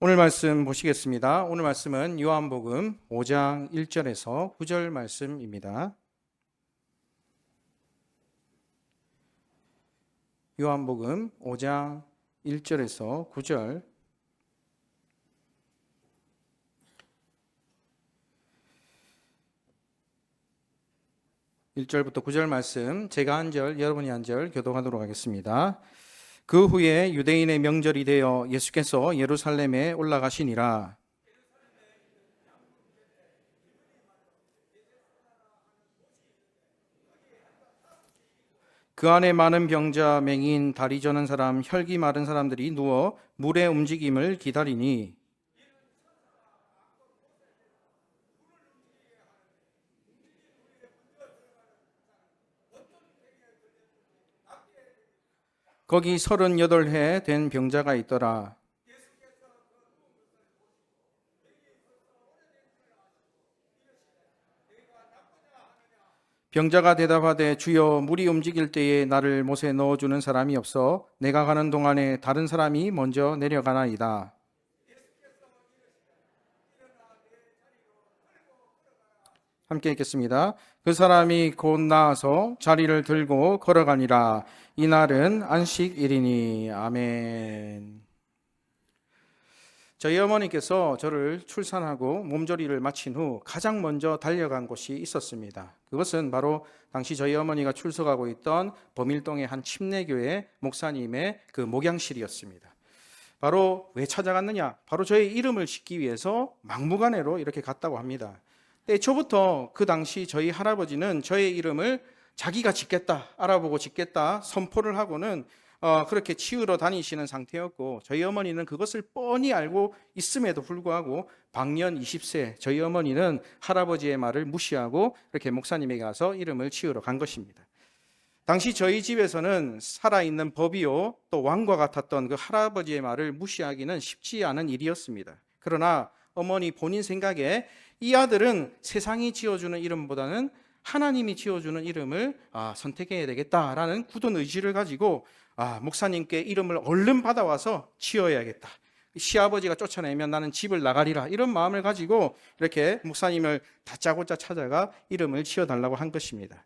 오늘 말씀 보시겠습니다. 오늘 말씀은 요한복음 5장 1절에서 9절 말씀입니다. 요한복음 5장 1절에서 9절 일절부터 9절 말씀 제가 한 절, 여러분이 한 절 교독하도록 하겠습니다. 그 후에 유대인의 명절이 되어 예수께서 예루살렘에 올라가시니라. 그 안에 많은 병자, 맹인, 다리 저는 사람, 혈기 마른 사람들이 누워 물의 움직임을 기다리니 거기 서른여덟 해된 병자가 있더라. 병자가 대답하되 주여 물이 움직일 때에 나를 못에 넣어주는 사람이 없어 내가 가는 동안에 다른 사람이 먼저 내려가나이다. 함께 읽겠습니다. 그 사람이 곧 나와서 자리를 들고 걸어가니라. 이날은 안식일이니. 아멘. 저희 어머니께서 저를 출산하고 몸조리를 마친 후 가장 먼저 달려간 곳이 있었습니다. 그것은 바로 당시 저희 어머니가 출석하고 있던 범일동의 한 침례교회 목사님의 그 목양실이었습니다. 바로 왜 찾아갔느냐? 바로 저의 이름을 짓기 위해서 막무가내로 이렇게 갔다고 합니다. 때초부터 그 당시 저희 할아버지는 저의 이름을 자기가 짓겠다, 알아보고 짓겠다 선포를 하고는 어, 그렇게 치우러 다니시는 상태였고 저희 어머니는 그것을 뻔히 알고 있음에도 불구하고 방년 20세 저희 어머니는 할아버지의 말을 무시하고 이렇게 목사님에게 가서 이름을 치우러 간 것입니다. 당시 저희 집에서는 살아있는 법이요 또 왕과 같았던 그 할아버지의 말을 무시하기는 쉽지 않은 일이었습니다. 그러나 어머니 본인 생각에 이 아들은 세상이 지어주는 이름보다는 하나님이 지어주는 이름을 아, 선택해야 되겠다라는 굳은 의지를 가지고 아, 목사님께 이름을 얼른 받아와서 지어야겠다. 시아버지가 쫓아내면 나는 집을 나가리라 이런 마음을 가지고 이렇게 목사님을 다짜고짜 찾아가 이름을 지어달라고 한 것입니다.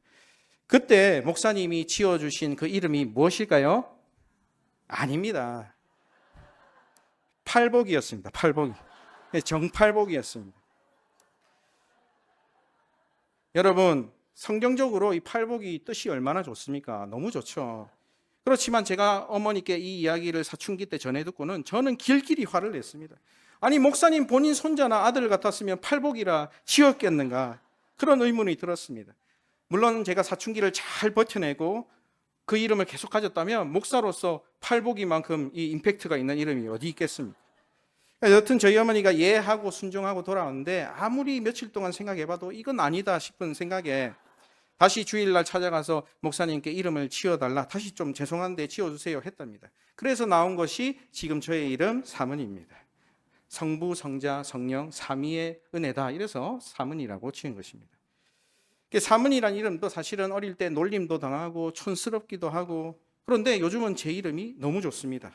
그때 목사님이 지어주신 그 이름이 무엇일까요? 아닙니다. 팔복이었습니다. 팔복이. 정팔복이었습니다. 여러분, 성경적으로 이 팔복이 뜻이 얼마나 좋습니까? 너무 좋죠. 그렇지만 제가 어머니께 이 이야기를 사춘기 때 전해 듣고는 저는 길길이 화를 냈습니다. 아니, 목사님 본인 손자나 아들 같았으면 팔복이라 지었겠는가? 그런 의문이 들었습니다. 물론 제가 사춘기를 잘 버텨내고 그 이름을 계속 가졌다면 목사로서 팔복이만큼 이 임팩트가 있는 이름이 어디 있겠습니까? 여튼 저희 어머니가 예 하고 순종하고 돌아왔는데 아무리 며칠 동안 생각해봐도 이건 아니다 싶은 생각에 다시 주일날 찾아가서 목사님께 이름을 지어달라. 다시 좀 죄송한데 지어주세요 했답니다. 그래서 나온 것이 지금 저의 이름 사문입니다. 성부, 성자, 성령, 삼위의 은혜다. 이래서 사문이라고 지은 것입니다. 사문이란 이름도 사실은 어릴 때 놀림도 당하고 촌스럽기도 하고 그런데 요즘은 제 이름이 너무 좋습니다.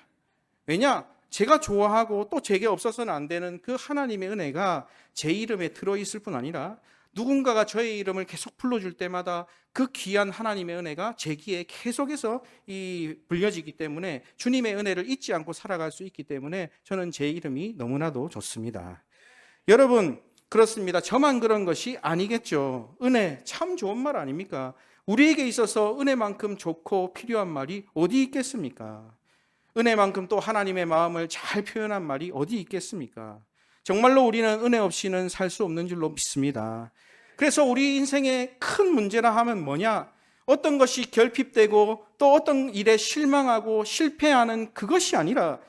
왜냐? 제가 좋아하고 또 제게 없어서는 안 되는 그 하나님의 은혜가 제 이름에 들어있을 뿐 아니라 누군가가 저의 이름을 계속 불러줄 때마다 그 귀한 하나님의 은혜가 제 귀에 계속해서 이 불려지기 때문에 주님의 은혜를 잊지 않고 살아갈 수 있기 때문에 저는 제 이름이 너무나도 좋습니다. 여러분, 그렇습니다. 저만 그런 것이 아니겠죠. 은혜, 참 좋은 말 아닙니까? 우리에게 있어서 은혜만큼 좋고 필요한 말이 어디 있겠습니까? 은혜만큼 또 하나님의 마음을 잘 표현한 말이 어디 있겠습니까? 정말로 우리는 은혜 없이는 살 수 없는 줄로 믿습니다. 그래서 우리 인생의 큰 문제라 하면 뭐냐? 어떤 것이 결핍되고 또 어떤 일에 실망하고 실패하는 그것이 아니라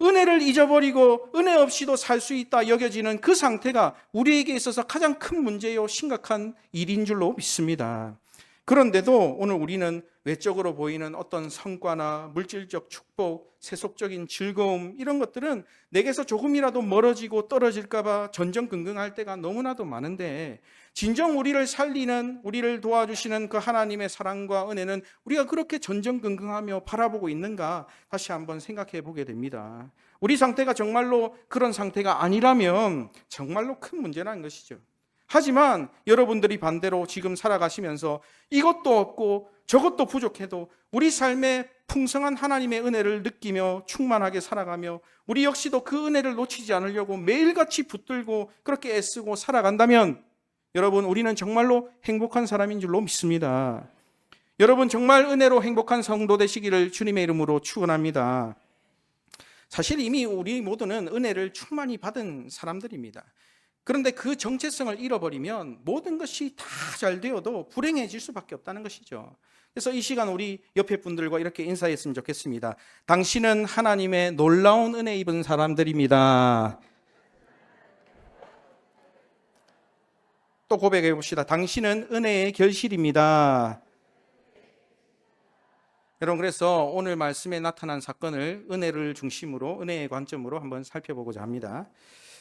은혜를 잊어버리고 은혜 없이도 살 수 있다 여겨지는 그 상태가 우리에게 있어서 가장 큰 문제요 심각한 일인 줄로 믿습니다. 그런데도 오늘 우리는 외적으로 보이는 어떤 성과나 물질적 축복, 세속적인 즐거움 이런 것들은 내게서 조금이라도 멀어지고 떨어질까봐 전전긍긍할 때가 너무나도 많은데 진정 우리를 살리는 우리를 도와주시는 그 하나님의 사랑과 은혜는 우리가 그렇게 전전긍긍하며 바라보고 있는가 다시 한번 생각해 보게 됩니다. 우리 상태가 정말로 그런 상태가 아니라면 정말로 큰 문제라는 것이죠. 하지만 여러분들이 반대로 지금 살아가시면서 이것도 없고 저것도 부족해도 우리 삶에 풍성한 하나님의 은혜를 느끼며 충만하게 살아가며 우리 역시도 그 은혜를 놓치지 않으려고 매일같이 붙들고 그렇게 애쓰고 살아간다면 여러분 우리는 정말로 행복한 사람인 줄로 믿습니다. 여러분 정말 은혜로 행복한 성도 되시기를 주님의 이름으로 축원합니다. 사실 이미 우리 모두는 은혜를 충만히 받은 사람들입니다. 그런데 그 정체성을 잃어버리면 모든 것이 다 잘 되어도 불행해질 수밖에 없다는 것이죠. 그래서 이 시간 우리 옆에 분들과 이렇게 인사했으면 좋겠습니다. 당신은 하나님의 놀라운 은혜 입은 사람들입니다. 또 고백해 봅시다. 당신은 은혜의 결실입니다. 여러분 그래서 오늘 말씀에 나타난 사건을 은혜를 중심으로 은혜의 관점으로 한번 살펴보고자 합니다.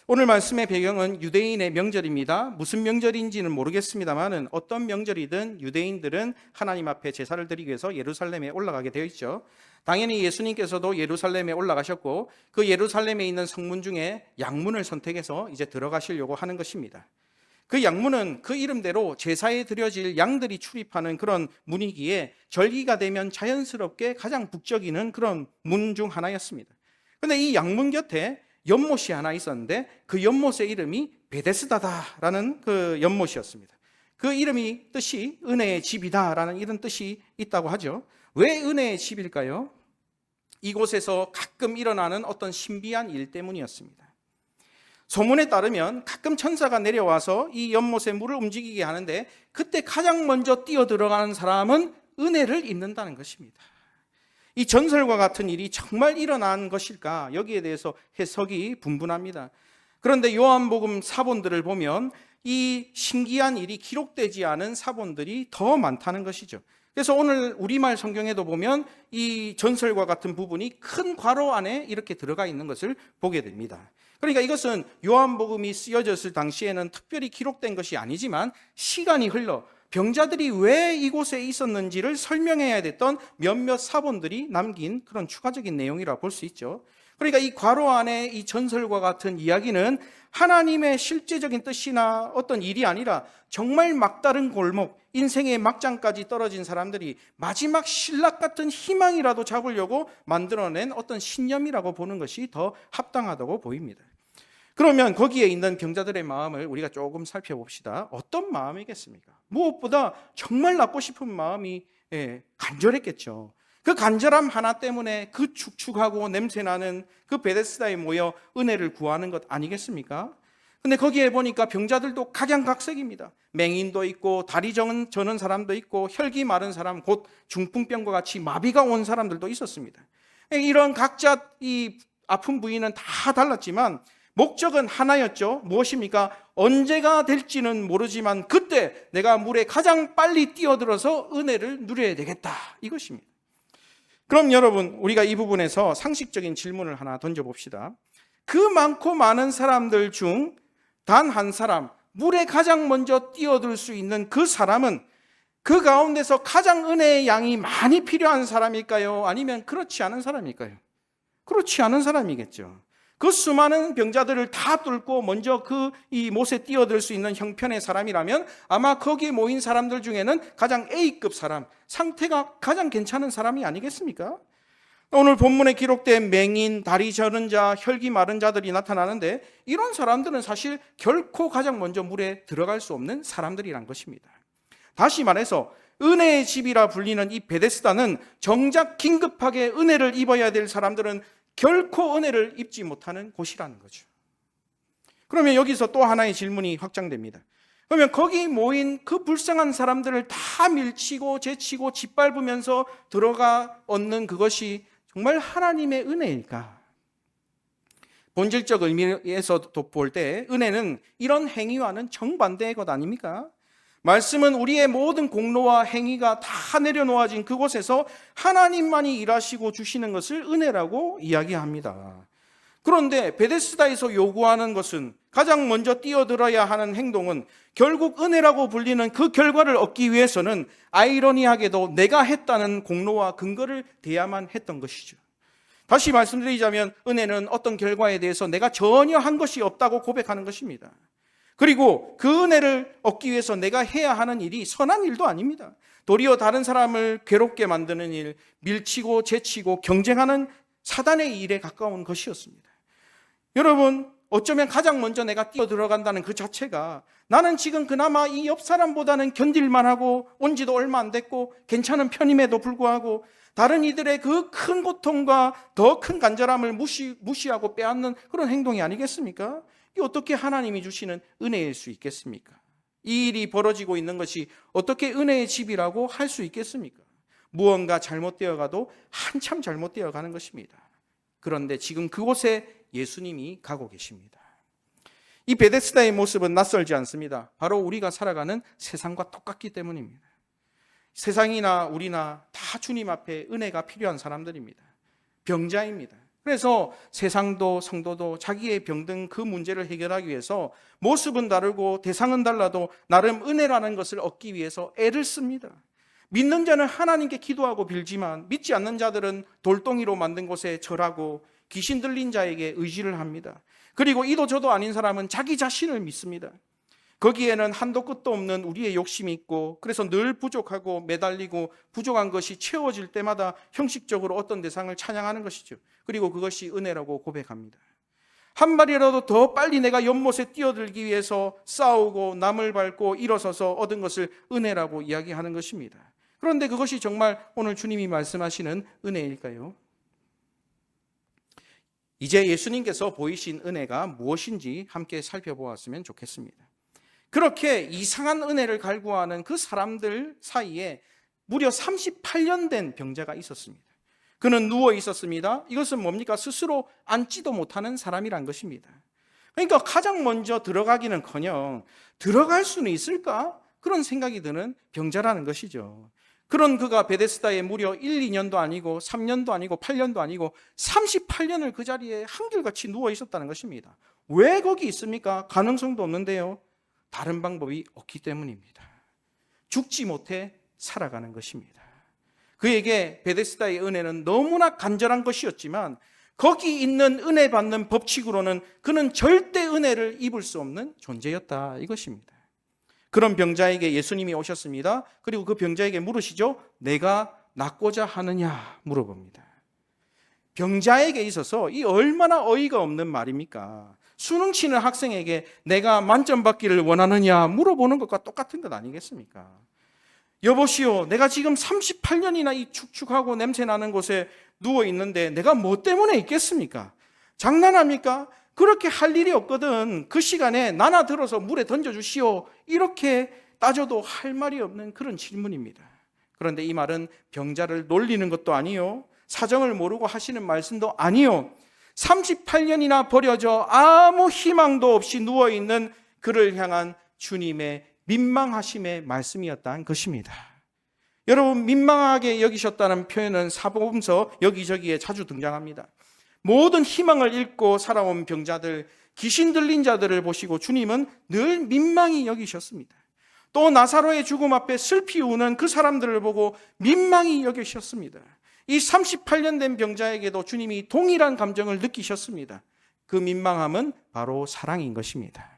오늘 말씀의 배경은 유대인의 명절입니다. 무슨 명절인지는 모르겠습니다만은 어떤 명절이든 유대인들은 하나님 앞에 제사를 드리기 위해서 예루살렘에 올라가게 되어 있죠. 당연히 예수님께서도 예루살렘에 올라가셨고 그 예루살렘에 있는 성문 중에 양문을 선택해서 이제 들어가시려고 하는 것입니다. 그 양문은 그 이름대로 제사에 드려질 양들이 출입하는 그런 문이기에 절기가 되면 자연스럽게 가장 북적이는 그런 문 중 하나였습니다. 근데 이 양문 곁에 연못이 하나 있었는데 그 연못의 이름이 베데스다다라는 그 연못이었습니다. 그 이름이 뜻이 은혜의 집이다라는 이런 뜻이 있다고 하죠. 왜 은혜의 집일까요? 이곳에서 가끔 일어나는 어떤 신비한 일 때문이었습니다. 소문에 따르면 가끔 천사가 내려와서 이 연못의 물을 움직이게 하는데 그때 가장 먼저 뛰어 들어가는 사람은 은혜를 입는다는 것입니다. 이 전설과 같은 일이 정말 일어난 것일까? 여기에 대해서 해석이 분분합니다. 그런데 요한복음 사본들을 보면 이 신기한 일이 기록되지 않은 사본들이 더 많다는 것이죠. 그래서 오늘 우리말 성경에도 보면 이 전설과 같은 부분이 큰 괄호 안에 이렇게 들어가 있는 것을 보게 됩니다. 그러니까 이것은 요한복음이 쓰여졌을 당시에는 특별히 기록된 것이 아니지만 시간이 흘러 병자들이 왜 이곳에 있었는지를 설명해야 됐던 몇몇 사본들이 남긴 그런 추가적인 내용이라 볼 수 있죠. 그러니까 이 괄호 안에 이 전설과 같은 이야기는 하나님의 실제적인 뜻이나 어떤 일이 아니라 정말 막다른 골목, 인생의 막장까지 떨어진 사람들이 마지막 신락 같은 희망이라도 잡으려고 만들어낸 어떤 신념이라고 보는 것이 더 합당하다고 보입니다. 그러면 거기에 있는 병자들의 마음을 우리가 조금 살펴봅시다. 어떤 마음이겠습니까? 무엇보다 정말 낳고 싶은 마음이 예, 간절했겠죠. 그 간절함 하나 때문에 그 축축하고 냄새나는 그 베데스다에 모여 은혜를 구하는 것 아니겠습니까? 근데 거기에 보니까 병자들도 각양각색입니다. 맹인도 있고 다리 저는, 저는 사람도 있고 혈기 마른 사람 곧 중풍병과 같이 마비가 온 사람들도 있었습니다. 이런 각자 이 아픈 부위는 다 달랐지만 목적은 하나였죠. 무엇입니까? 언제가 될지는 모르지만 그때 내가 물에 가장 빨리 뛰어들어서 은혜를 누려야 되겠다. 이것입니다. 그럼 여러분, 우리가 이 부분에서 상식적인 질문을 하나 던져봅시다. 그 많고 많은 사람들 중 단 한 사람, 물에 가장 먼저 뛰어들 수 있는 그 사람은 그 가운데서 가장 은혜의 양이 많이 필요한 사람일까요? 아니면 그렇지 않은 사람일까요? 그렇지 않은 사람이겠죠. 그 수많은 병자들을 다 뚫고 먼저 그 이 못에 뛰어들 수 있는 형편의 사람이라면 아마 거기에 모인 사람들 중에는 가장 A급 사람, 상태가 가장 괜찮은 사람이 아니겠습니까? 오늘 본문에 기록된 맹인, 다리 저른 자, 혈기 마른 자들이 나타나는데 이런 사람들은 사실 결코 가장 먼저 물에 들어갈 수 없는 사람들이란 것입니다. 다시 말해서 은혜의 집이라 불리는 이 베데스다는 정작 긴급하게 은혜를 입어야 될 사람들은 결코 은혜를 입지 못하는 곳이라는 거죠. 그러면 여기서 또 하나의 질문이 확장됩니다. 그러면 거기 모인 그 불쌍한 사람들을 다 밀치고 제치고 짓밟으면서 들어가 얻는 그것이 정말 하나님의 은혜일까? 본질적 의미에서도 볼때 은혜는 이런 행위와는 정반대의 것 아닙니까? 말씀은 우리의 모든 공로와 행위가 다 내려놓아진 그곳에서 하나님만이 일하시고 주시는 것을 은혜라고 이야기합니다. 그런데 베데스다에서 요구하는 것은 가장 먼저 뛰어들어야 하는 행동은 결국 은혜라고 불리는 그 결과를 얻기 위해서는 아이러니하게도 내가 했다는 공로와 근거를 대야만 했던 것이죠. 다시 말씀드리자면 은혜는 어떤 결과에 대해서 내가 전혀 한 것이 없다고 고백하는 것입니다. 그리고 그 은혜를 얻기 위해서 내가 해야 하는 일이 선한 일도 아닙니다. 도리어 다른 사람을 괴롭게 만드는 일, 밀치고 제치고 경쟁하는 사단의 일에 가까운 것이었습니다. 여러분, 어쩌면 가장 먼저 내가 뛰어 들어간다는 그 자체가 나는 지금 그나마 이 옆 사람보다는 견딜만 하고 온 지도 얼마 안 됐고 괜찮은 편임에도 불구하고 다른 이들의 그 큰 고통과 더 큰 간절함을 무시, 무시하고 빼앗는 그런 행동이 아니겠습니까? 이 어떻게 하나님이 주시는 은혜일 수 있겠습니까? 이 일이 벌어지고 있는 것이 어떻게 은혜의 집이라고 할 수 있겠습니까? 무언가 잘못되어 가도 한참 잘못되어 가는 것입니다. 그런데 지금 그곳에 예수님이 가고 계십니다. 이 베데스다의 모습은 낯설지 않습니다. 바로 우리가 살아가는 세상과 똑같기 때문입니다. 세상이나 우리나 다 주님 앞에 은혜가 필요한 사람들입니다. 병자입니다. 그래서 세상도 성도도 자기의 병든 그 문제를 해결하기 위해서 모습은 다르고 대상은 달라도 나름 은혜라는 것을 얻기 위해서 애를 씁니다. 믿는 자는 하나님께 기도하고 빌지만 믿지 않는 자들은 돌덩이로 만든 곳에 절하고 귀신 들린 자에게 의지를 합니다. 그리고 이도 저도 아닌 사람은 자기 자신을 믿습니다. 거기에는 한도 끝도 없는 우리의 욕심이 있고 그래서 늘 부족하고 매달리고 부족한 것이 채워질 때마다 형식적으로 어떤 대상을 찬양하는 것이죠. 그리고 그것이 은혜라고 고백합니다. 한 마리라도 더 빨리 내가 연못에 뛰어들기 위해서 싸우고 남을 밟고 일어서서 얻은 것을 은혜라고 이야기하는 것입니다. 그런데 그것이 정말 오늘 주님이 말씀하시는 은혜일까요? 이제 예수님께서 보이신 은혜가 무엇인지 함께 살펴보았으면 좋겠습니다. 그렇게 이상한 은혜를 갈구하는 그 사람들 사이에 무려 38년 된 병자가 있었습니다. 그는 누워 있었습니다. 이것은 뭡니까? 스스로 앉지도 못하는 사람이란 것입니다. 그러니까 가장 먼저 들어가기는 커녕 들어갈 수는 있을까? 그런 생각이 드는 병자라는 것이죠. 그런 그가 베데스다에 무려 1, 2년도 아니고 3년도 아니고 8년도 아니고 38년을 그 자리에 한결같이 누워 있었다는 것입니다. 왜 거기 있습니까? 가능성도 없는데요. 다른 방법이 없기 때문입니다. 죽지 못해 살아가는 것입니다. 그에게 베데스다의 은혜는 너무나 간절한 것이었지만 거기 있는 은혜 받는 법칙으로는 그는 절대 은혜를 입을 수 없는 존재였다 이것입니다. 그런 병자에게 예수님이 오셨습니다. 그리고 그 병자에게 물으시죠. 내가 낫고자 하느냐 물어봅니다. 병자에게 있어서 이 얼마나 어이가 없는 말입니까? 수능 치는 학생에게 내가 만점 받기를 원하느냐 물어보는 것과 똑같은 것 아니겠습니까? 여보시오, 내가 지금 38년이나 이 축축하고 냄새 나는 곳에 누워 있는데 내가 뭐 때문에 있겠습니까? 장난합니까? 그렇게 할 일이 없거든. 그 시간에 나나 들어서 물에 던져주시오. 이렇게 따져도 할 말이 없는 그런 질문입니다. 그런데 이 말은 병자를 놀리는 것도 아니요. 사정을 모르고 하시는 말씀도 아니요. 38년이나 버려져 아무 희망도 없이 누워있는 그를 향한 주님의 민망하심의 말씀이었다는 것입니다. 여러분, 민망하게 여기셨다는 표현은 사복음서 여기저기에 자주 등장합니다. 모든 희망을 잃고 살아온 병자들, 귀신 들린 자들을 보시고 주님은 늘 민망히 여기셨습니다. 또 나사로의 죽음 앞에 슬피 우는 그 사람들을 보고 민망히 여기셨습니다. 이 38년 된 병자에게도 주님이 동일한 감정을 느끼셨습니다. 그 민망함은 바로 사랑인 것입니다.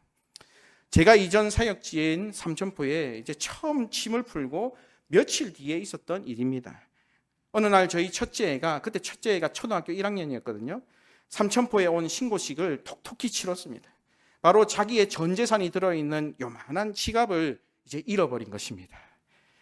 제가 이전 사역지인 삼천포에 이제 처음 침을 풀고 며칠 뒤에 있었던 일입니다. 어느 날 저희 첫째 애가 그때 첫째 애가 초등학교 1학년이었거든요. 삼천포에 온 신고식을 톡톡히 치렀습니다. 바로 자기의 전 재산이 들어있는 요만한 지갑을 이제 잃어버린 것입니다.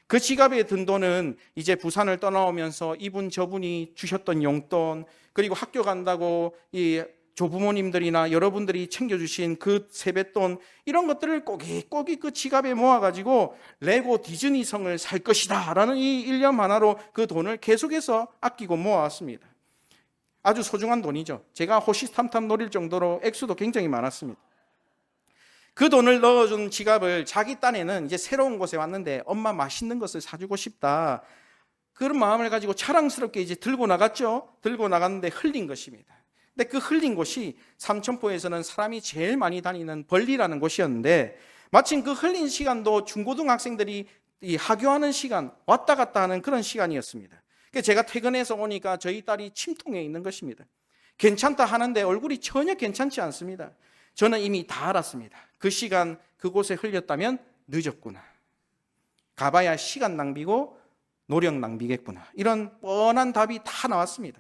그 지갑에 든 돈은 이제 부산을 떠나오면서 이분 저분이 주셨던 용돈 그리고 학교 간다고 이 조부모님들이나 여러분들이 챙겨주신 그 세뱃돈 이런 것들을 꼬깃꼬깃 그 지갑에 모아가지고 레고 디즈니 성을 살 것이다 라는 이 일념 하나로 그 돈을 계속해서 아끼고 모아왔습니다. 아주 소중한 돈이죠. 제가 호시탐탐 노릴 정도로 액수도 굉장히 많았습니다. 그 돈을 넣어준 지갑을 자기 딴에는 이제 새로운 곳에 왔는데 엄마 맛있는 것을 사주고 싶다. 그런 마음을 가지고 자랑스럽게 이제 들고 나갔죠. 들고 나갔는데 흘린 것입니다. 근데 그 흘린 곳이 삼천포에서는 사람이 제일 많이 다니는 벌리라는 곳이었는데 마침 그 흘린 시간도 중고등학생들이 이 하교하는 시간, 왔다 갔다 하는 그런 시간이었습니다. 그래서 제가 퇴근해서 오니까 저희 딸이 침통해 있는 것입니다. 괜찮다 하는데 얼굴이 전혀 괜찮지 않습니다. 저는 이미 다 알았습니다. 그 시간 그곳에 흘렸다면 늦었구나. 가봐야 시간 낭비고 노력 낭비겠구나. 이런 뻔한 답이 다 나왔습니다.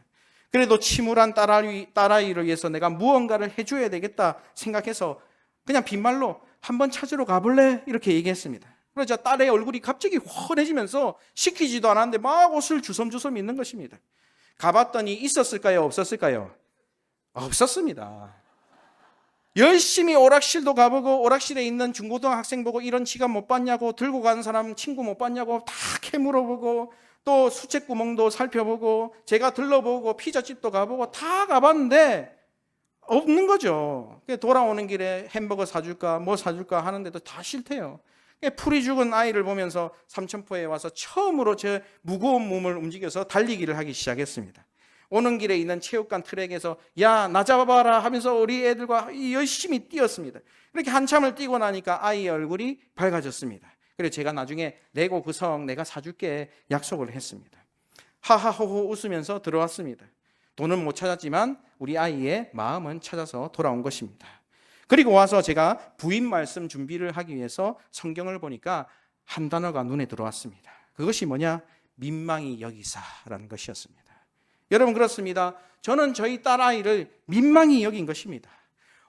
그래도 침울한 딸아이, 딸아이를 위해서 내가 무언가를 해줘야 되겠다 생각해서 그냥 빈말로 한번 찾으러 가볼래? 이렇게 얘기했습니다. 그러자 딸의 얼굴이 갑자기 훤해지면서 시키지도 않았는데 막 옷을 주섬주섬 입는 것입니다. 가봤더니 있었을까요? 없었을까요? 없었습니다. 열심히 오락실도 가보고 오락실에 있는 중고등학생 보고 이런 지갑 못 봤냐고 들고 가는 사람 친구 못 봤냐고 다 캐물어보고 또 수채구멍도 살펴보고 제가 들러보고 피자집도 가보고 다 가봤는데 없는 거죠. 돌아오는 길에 햄버거 사줄까 뭐 사줄까 하는데도 다 싫대요. 풀이 죽은 아이를 보면서 삼천포에 와서 처음으로 제 무거운 몸을 움직여서 달리기를 하기 시작했습니다. 오는 길에 있는 체육관 트랙에서 야 나 잡아봐라 하면서 우리 애들과 열심히 뛰었습니다. 이렇게 한참을 뛰고 나니까 아이의 얼굴이 밝아졌습니다. 그래서 제가 나중에 레고 구성 내가 사줄게 약속을 했습니다. 하하호호 웃으면서 들어왔습니다. 돈은 못 찾았지만 우리 아이의 마음은 찾아서 돌아온 것입니다. 그리고 와서 제가 부인 말씀 준비를 하기 위해서 성경을 보니까 한 단어가 눈에 들어왔습니다. 그것이 뭐냐? 민망히 여기사라는 것이었습니다. 여러분 그렇습니다. 저는 저희 딸아이를 민망히 여긴 것입니다.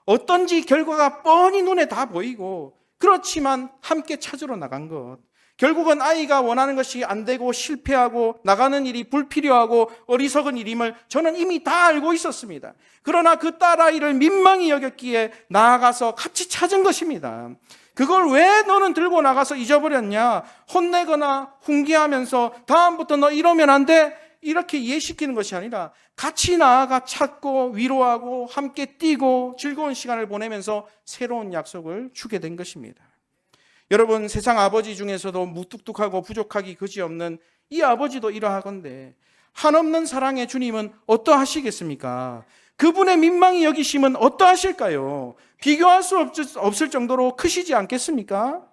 어떤지 결과가 뻔히 눈에 다 보이고 그렇지만 함께 찾으러 나간 것. 결국은 아이가 원하는 것이 안 되고 실패하고 나가는 일이 불필요하고 어리석은 일임을 저는 이미 다 알고 있었습니다. 그러나 그 딸아이를 민망히 여겼기에 나아가서 같이 찾은 것입니다. 그걸 왜 너는 들고 나가서 잊어버렸냐? 혼내거나 훈계하면서 다음부터 너 이러면 안 돼? 이렇게 이해시키는 것이 아니라 같이 나아가 찾고 위로하고 함께 뛰고 즐거운 시간을 보내면서 새로운 약속을 주게 된 것입니다. 여러분 세상 아버지 중에서도 무뚝뚝하고 부족하기 그지없는 이 아버지도 이러하건대 한없는 사랑의 주님은 어떠하시겠습니까? 그분의 민망히 여기심은 어떠하실까요? 비교할 수 없을 정도로 크시지 않겠습니까?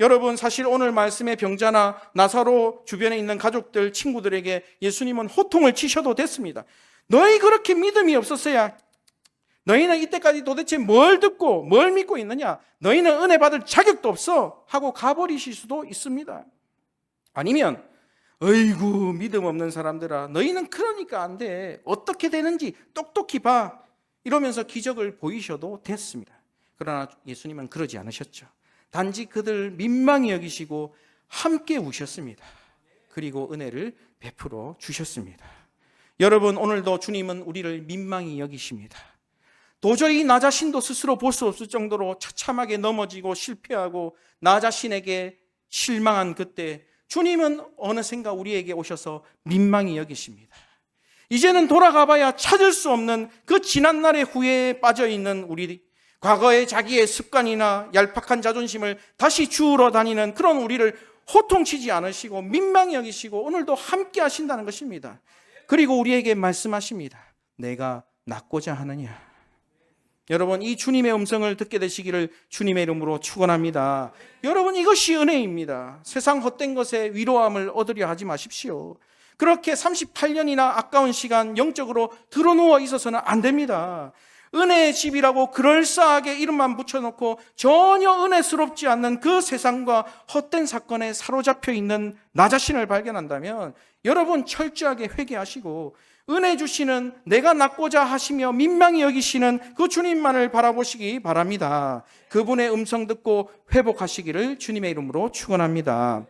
여러분 사실 오늘 말씀의 병자나 나사로 주변에 있는 가족들 친구들에게 예수님은 호통을 치셔도 됐습니다. 너희 그렇게 믿음이 없었어야 너희는 이때까지 도대체 뭘 듣고 뭘 믿고 있느냐? 너희는 은혜 받을 자격도 없어 하고 가버리실 수도 있습니다. 아니면 어이구 믿음 없는 사람들아 너희는 그러니까 안 돼. 어떻게 되는지 똑똑히 봐. 이러면서 기적을 보이셔도 됐습니다. 그러나 예수님은 그러지 않으셨죠. 단지 그들 민망히 여기시고 함께 우셨습니다. 그리고 은혜를 베풀어 주셨습니다. 여러분, 오늘도 주님은 우리를 민망히 여기십니다. 도저히 나 자신도 스스로 볼 수 없을 정도로 처참하게 넘어지고 실패하고 나 자신에게 실망한 그때 주님은 어느샌가 우리에게 오셔서 민망히 여기십니다. 이제는 돌아가 봐야 찾을 수 없는 그 지난날의 후회에 빠져 있는 우리 과거의 자기의 습관이나 얄팍한 자존심을 다시 주우러 다니는 그런 우리를 호통치지 않으시고 민망히 여기시고 오늘도 함께 하신다는 것입니다. 그리고 우리에게 말씀하십니다. 내가 낫고자 하느냐. 여러분 이 주님의 음성을 듣게 되시기를 주님의 이름으로 축원합니다. 여러분 이것이 은혜입니다. 세상 헛된 것에 위로함을 얻으려 하지 마십시오. 그렇게 38년이나 아까운 시간 영적으로 드러누워 있어서는 안 됩니다. 은혜의 집이라고 그럴싸하게 이름만 붙여놓고 전혀 은혜스럽지 않는 그 세상과 헛된 사건에 사로잡혀 있는 나 자신을 발견한다면 여러분 철저하게 회개하시고 은혜 주시는 내가 낫고자 하시며 민망히 여기시는 그 주님만을 바라보시기 바랍니다. 그분의 음성 듣고 회복하시기를 주님의 이름으로 축원합니다.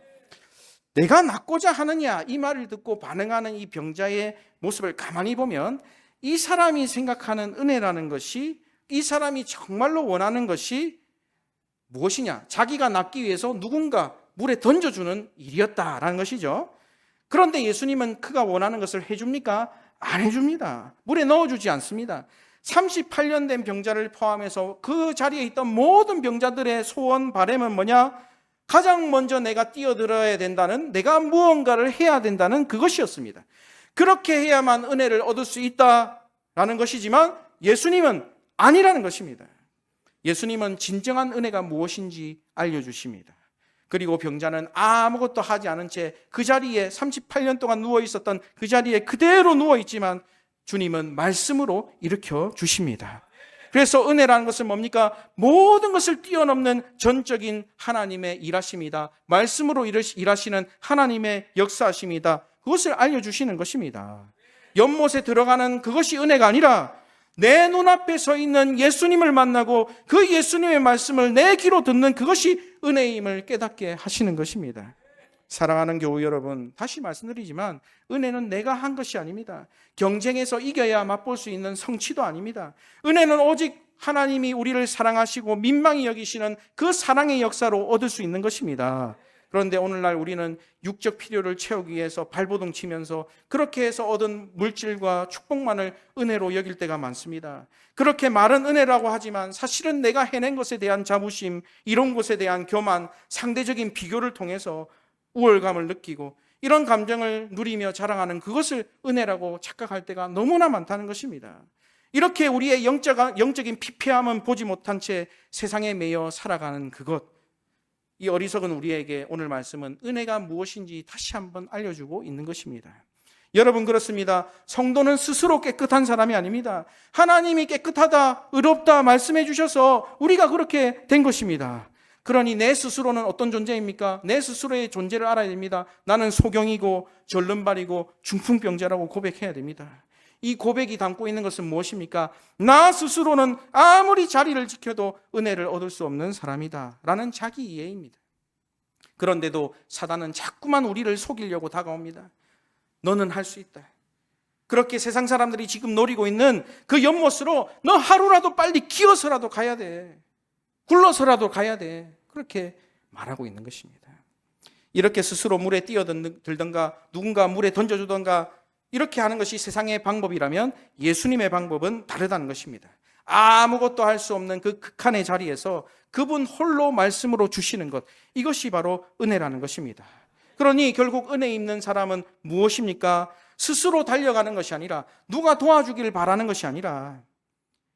내가 낫고자 하느냐 이 말을 듣고 반응하는 이 병자의 모습을 가만히 보면 이 사람이 생각하는 은혜라는 것이 이 사람이 정말로 원하는 것이 무엇이냐? 자기가 낫기 위해서 누군가 물에 던져주는 일이었다라는 것이죠. 그런데 예수님은 그가 원하는 것을 해줍니까? 안 해줍니다. 물에 넣어주지 않습니다. 38년 된 병자를 포함해서 그 자리에 있던 모든 병자들의 소원 바램은 뭐냐? 가장 먼저 내가 뛰어들어야 된다는 내가 무언가를 해야 된다는 그것이었습니다. 그렇게 해야만 은혜를 얻을 수 있다라는 것이지만 예수님은 아니라는 것입니다. 예수님은 진정한 은혜가 무엇인지 알려주십니다. 그리고 병자는 아무것도 하지 않은 채 그 자리에 38년 동안 누워 있었던 그 자리에 그대로 누워 있지만 주님은 말씀으로 일으켜 주십니다. 그래서 은혜라는 것은 뭡니까? 모든 것을 뛰어넘는 전적인 하나님의 일하심이다. 말씀으로 일하시는 하나님의 역사하심이다. 그것을 알려주시는 것입니다. 연못에 들어가는 그것이 은혜가 아니라 내 눈앞에 서 있는 예수님을 만나고 그 예수님의 말씀을 내 귀로 듣는 그것이 은혜임을 깨닫게 하시는 것입니다. 사랑하는 교우 여러분, 다시 말씀드리지만 은혜는 내가 한 것이 아닙니다. 경쟁에서 이겨야 맛볼 수 있는 성취도 아닙니다. 은혜는 오직 하나님이 우리를 사랑하시고 민망히 여기시는 그 사랑의 역사로 얻을 수 있는 것입니다. 그런데 오늘날 우리는 육적 필요를 채우기 위해서 발버둥 치면서 그렇게 해서 얻은 물질과 축복만을 은혜로 여길 때가 많습니다. 그렇게 말은 은혜라고 하지만 사실은 내가 해낸 것에 대한 자부심, 이런 것에 대한 교만, 상대적인 비교를 통해서 우월감을 느끼고 이런 감정을 누리며 자랑하는 그것을 은혜라고 착각할 때가 너무나 많다는 것입니다. 이렇게 우리의 영적, 영적인 피폐함은 보지 못한 채 세상에 매여 살아가는 그것, 이 어리석은 우리에게 오늘 말씀은 은혜가 무엇인지 다시 한번 알려주고 있는 것입니다. 여러분 그렇습니다. 성도는 스스로 깨끗한 사람이 아닙니다. 하나님이 깨끗하다, 의롭다 말씀해 주셔서 우리가 그렇게 된 것입니다. 그러니 내 스스로는 어떤 존재입니까? 내 스스로의 존재를 알아야 됩니다. 나는 소경이고 절름발이고 중풍병자라고 고백해야 됩니다. 이 고백이 담고 있는 것은 무엇입니까? 나 스스로는 아무리 자리를 지켜도 은혜를 얻을 수 없는 사람이다. 라는 자기 이해입니다. 그런데도 사단은 자꾸만 우리를 속이려고 다가옵니다. 너는 할 수 있다. 그렇게 세상 사람들이 지금 노리고 있는 그 연못으로 너 하루라도 빨리 기어서라도 가야 돼. 굴러서라도 가야 돼. 그렇게 말하고 있는 것입니다. 이렇게 스스로 물에 뛰어들던가 누군가 물에 던져주던가 이렇게 하는 것이 세상의 방법이라면 예수님의 방법은 다르다는 것입니다. 아무것도 할 수 없는 그 극한의 자리에서 그분 홀로 말씀으로 주시는 것, 이것이 바로 은혜라는 것입니다. 그러니 결국 은혜 있는 사람은 무엇입니까? 스스로 달려가는 것이 아니라 누가 도와주기를 바라는 것이 아니라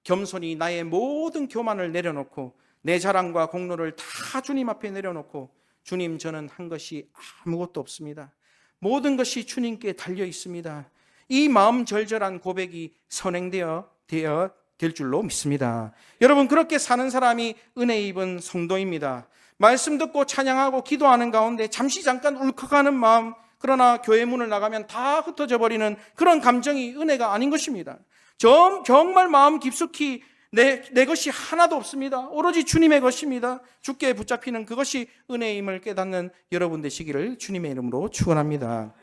겸손히 나의 모든 교만을 내려놓고 내 자랑과 공로를 다 주님 앞에 내려놓고 주님 저는 한 것이 아무것도 없습니다. 모든 것이 주님께 달려 있습니다. 이 마음 절절한 고백이 선행되어 되어 될 줄로 믿습니다. 여러분 그렇게 사는 사람이 은혜 입은 성도입니다. 말씀 듣고 찬양하고 기도하는 가운데 잠시 잠깐 울컥하는 마음 그러나 교회 문을 나가면 다 흩어져 버리는 그런 감정이 은혜가 아닌 것입니다. 정, 정말 마음 깊숙이 내, 내 것이 하나도 없습니다. 오로지 주님의 것입니다. 주께 붙잡히는 그것이 은혜임을 깨닫는 여러분 되시기를 주님의 이름으로 축원합니다.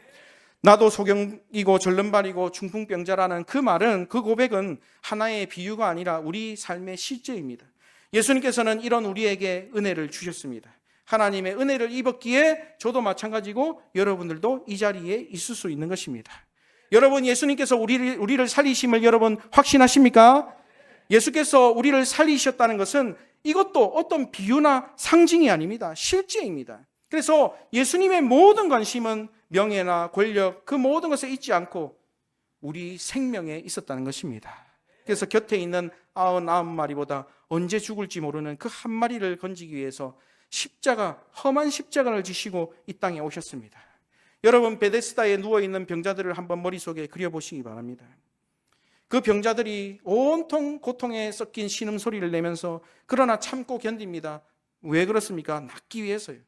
나도 소경이고 절름발이고 중풍병자라는 그 말은 그 고백은 하나의 비유가 아니라 우리 삶의 실제입니다. 예수님께서는 이런 우리에게 은혜를 주셨습니다. 하나님의 은혜를 입었기에 저도 마찬가지고 여러분들도 이 자리에 있을 수 있는 것입니다. 여러분 예수님께서 우리를 우리를 살리심을 여러분 확신하십니까? 예수께서 우리를 살리셨다는 것은 이것도 어떤 비유나 상징이 아닙니다. 실제입니다. 그래서 예수님의 모든 관심은 명예나 권력 그 모든 것에 있지 않고 우리 생명에 있었다는 것입니다. 그래서 곁에 있는 아흔아홉 마리보다 언제 죽을지 모르는 그 한 마리를 건지기 위해서 십자가 험한 십자가를 지시고 이 땅에 오셨습니다. 여러분 베데스다에 누워 있는 병자들을 한번 머릿속에 그려 보시기 바랍니다. 그 병자들이 온통 고통에 섞인 신음 소리를 내면서 그러나 참고 견딥니다. 왜 그렇습니까? 낫기 위해서요.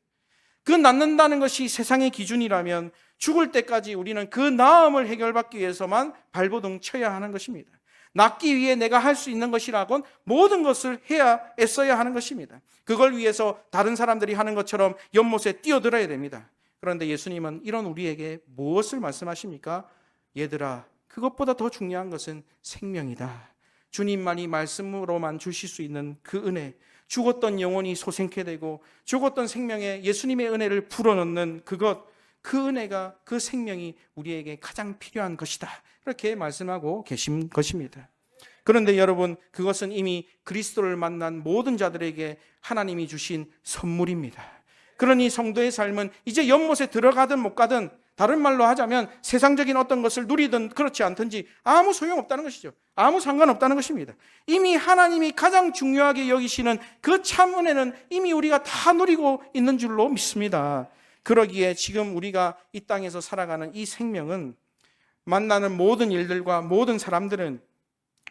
그 낫는다는 것이 세상의 기준이라면 죽을 때까지 우리는 그 나음을 해결받기 위해서만 발버둥 쳐야 하는 것입니다. 낫기 위해 내가 할 수 있는 것이라곤 모든 것을 해야 애써야 하는 것입니다. 그걸 위해서 다른 사람들이 하는 것처럼 연못에 뛰어들어야 됩니다. 그런데 예수님은 이런 우리에게 무엇을 말씀하십니까? 얘들아, 그것보다 더 중요한 것은 생명이다. 주님만이 말씀으로만 주실 수 있는 그 은혜, 죽었던 영혼이 소생케 되고 죽었던 생명에 예수님의 은혜를 불어넣는 그것, 그 은혜가 그 생명이 우리에게 가장 필요한 것이다. 이렇게 말씀하고 계신 것입니다. 그런데 여러분, 그것은 이미 그리스도를 만난 모든 자들에게 하나님이 주신 선물입니다. 그러니 성도의 삶은 이제 연못에 들어가든 못 가든 다른 말로 하자면 세상적인 어떤 것을 누리든 그렇지 않든지 아무 소용없다는 것이죠. 아무 상관없다는 것입니다. 이미 하나님이 가장 중요하게 여기시는 그 참 은혜는 이미 우리가 다 누리고 있는 줄로 믿습니다. 그러기에 지금 우리가 이 땅에서 살아가는 이 생명은 만나는 모든 일들과 모든 사람들은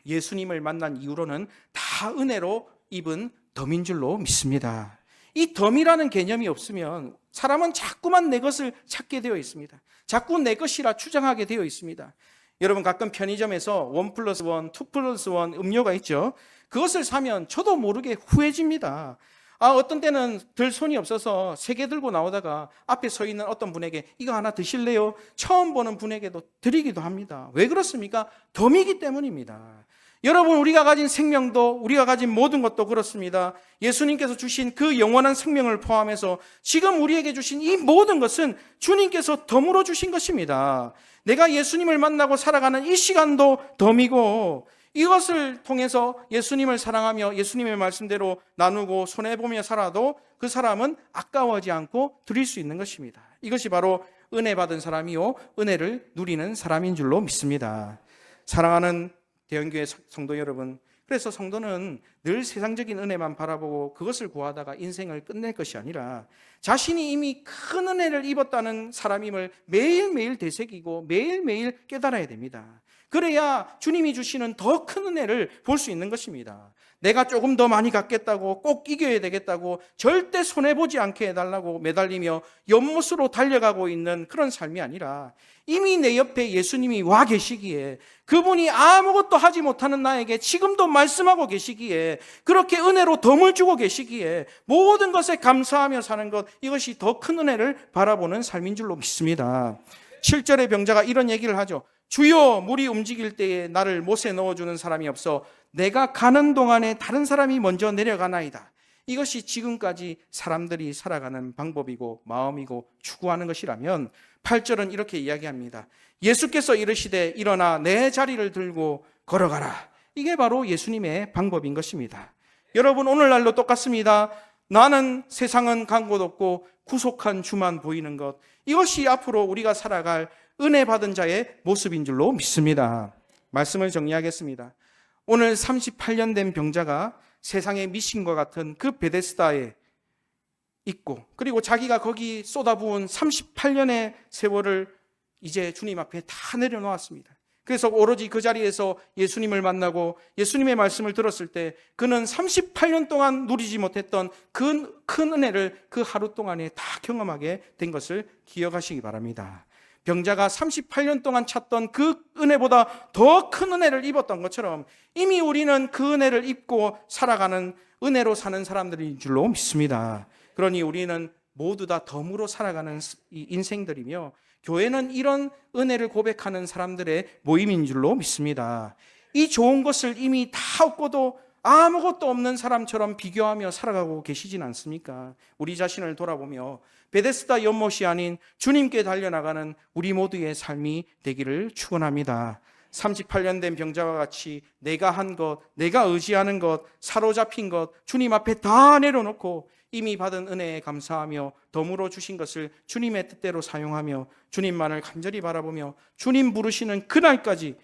예수님을 만난 이후로는 다 은혜로 입은 덤인 줄로 믿습니다. 이 덤이라는 개념이 없으면 사람은 자꾸만 내 것을 찾게 되어 있습니다. 자꾸 내 것이라 주장하게 되어 있습니다. 여러분 가끔 편의점에서 원 플러스 원, 투 플러스 원 음료가 있죠. 그것을 사면 저도 모르게 후회집니다. 아, 어떤 때는 들 손이 없어서 세 개 들고 나오다가 앞에 서 있는 어떤 분에게 이거 하나 드실래요? 처음 보는 분에게도 드리기도 합니다. 왜 그렇습니까? 덤이기 때문입니다. 여러분, 우리가 가진 생명도, 우리가 가진 모든 것도 그렇습니다. 예수님께서 주신 그 영원한 생명을 포함해서 지금 우리에게 주신 이 모든 것은 주님께서 덤으로 주신 것입니다. 내가 예수님을 만나고 살아가는 이 시간도 덤이고, 이것을 통해서 예수님을 사랑하며 예수님의 말씀대로 나누고 손해보며 살아도 그 사람은 아까워하지 않고 드릴 수 있는 것입니다. 이것이 바로 은혜 받은 사람이요, 은혜를 누리는 사람인 줄로 믿습니다. 사랑하는 대형교회 성도 여러분, 그래서 성도는 늘 세상적인 은혜만 바라보고 그것을 구하다가 인생을 끝낼 것이 아니라 자신이 이미 큰 은혜를 입었다는 사람임을 매일매일 되새기고 매일매일 깨달아야 됩니다. 그래야 주님이 주시는 더 큰 은혜를 볼 수 있는 것입니다. 내가 조금 더 많이 갖겠다고 꼭 이겨야 되겠다고 절대 손해보지 않게 해달라고 매달리며 연못으로 달려가고 있는 그런 삶이 아니라 이미 내 옆에 예수님이 와 계시기에 그분이 아무것도 하지 못하는 나에게 지금도 말씀하고 계시기에 그렇게 은혜로 덤을 주고 계시기에 모든 것에 감사하며 사는 것 이것이 더 큰 은혜를 바라보는 삶인 줄로 믿습니다. 7절의 병자가 이런 얘기를 하죠. 주여 물이 움직일 때에 나를 못에 넣어주는 사람이 없어 내가 가는 동안에 다른 사람이 먼저 내려가나이다. 이것이 지금까지 사람들이 살아가는 방법이고 마음이고 추구하는 것이라면 8절은 이렇게 이야기합니다. 예수께서 이르시되 일어나 내 자리를 들고 걸어가라. 이게 바로 예수님의 방법인 것입니다. 여러분 오늘날도 똑같습니다. 나는 세상은 간곳 없고 구속한 주만 보이는 것. 이것이 앞으로 우리가 살아갈 은혜 받은 자의 모습인 줄로 믿습니다. 말씀을 정리하겠습니다. 오늘 38년 된 병자가 세상의 미신과 같은 그 베데스다에 있고 그리고 자기가 거기 쏟아부은 38년의 세월을 이제 주님 앞에 다 내려놓았습니다. 그래서 오로지 그 자리에서 예수님을 만나고 예수님의 말씀을 들었을 때 그는 38년 동안 누리지 못했던 그 큰 은혜를 그 하루 동안에 다 경험하게 된 것을 기억하시기 바랍니다. 병자가 38년 동안 찾던 그 은혜보다 더 큰 은혜를 입었던 것처럼 이미 우리는 그 은혜를 입고 살아가는 은혜로 사는 사람들인 줄로 믿습니다. 그러니 우리는 모두 다 덤으로 살아가는 인생들이며 교회는 이런 은혜를 고백하는 사람들의 모임인 줄로 믿습니다. 이 좋은 것을 이미 다 얻고도 아무것도 없는 사람처럼 비교하며 살아가고 계시진 않습니까? 우리 자신을 돌아보며 베데스다 연못이 아닌 주님께 달려나가는 우리 모두의 삶이 되기를 축원합니다. 38년 된 병자와 같이 내가 한 것, 내가 의지하는 것, 사로잡힌 것 주님 앞에 다 내려놓고 이미 받은 은혜에 감사하며 덤으로 주신 것을 주님의 뜻대로 사용하며 주님만을 간절히 바라보며 주님 부르시는 그날까지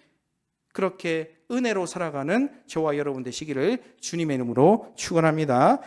그렇게 은혜로 살아가는 저와 여러분 되시기를 주님의 이름으로 축원합니다.